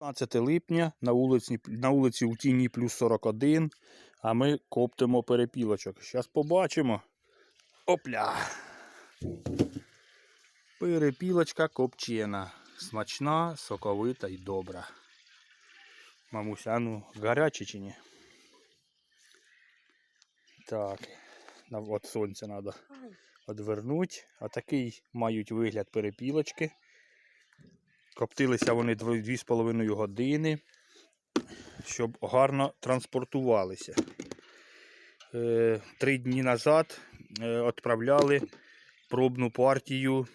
15 липня на вулиці, на вулиці у тіні плюс 41, а ми коптимо перепілочок. Зараз побачимо. Опля! Перепілочка копчена. Смачна, соковита і добра. Мамуся, ну гаряче чи ні? Так, от сонця треба одвернуть. Отакий мають вигляд перепілочки. Коптилися вони 2,5 години, щоб гарно транспортувалися. Е, Три дні назад е, відправляли пробну партію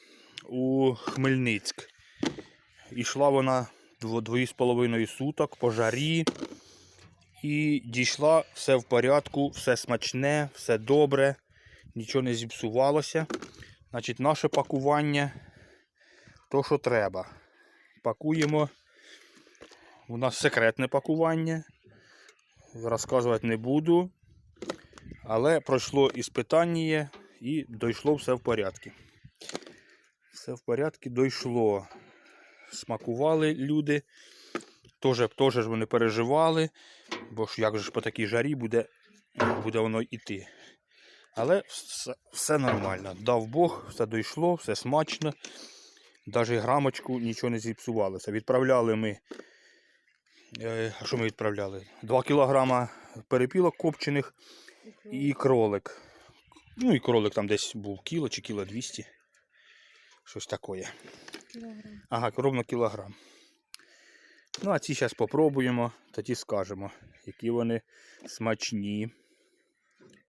у Хмельницьк. Ішла вона 2,5 суток по жарі. І дійшла все в порядку, все смачне, все добре, нічого не зіпсувалося. Значить, наше пакування то, що треба. Пакуємо. У нас секретне пакування. Розказувати не буду. Але пройшло іспитання і дійшло все в порядку. Все в порядку дійшло. Смакували люди. Теж, ж вони переживали, бо ж як же ж по такій жарі буде, буде воно йти. Але все, все нормально. Дав Бог, все дійшло, все смачно. Навіть грамочку нічого не зіпсувалося. Відправляли ми. е, А що ми відправляли? 2 кілограма перепілок копчених і кролик. Ну і кролик там десь був кіло чи кіло 200. Щось таке. Кілограм. Ага, ровно кілограм. Ну, а ці зараз попробуємо, тоді скажемо, які вони смачні.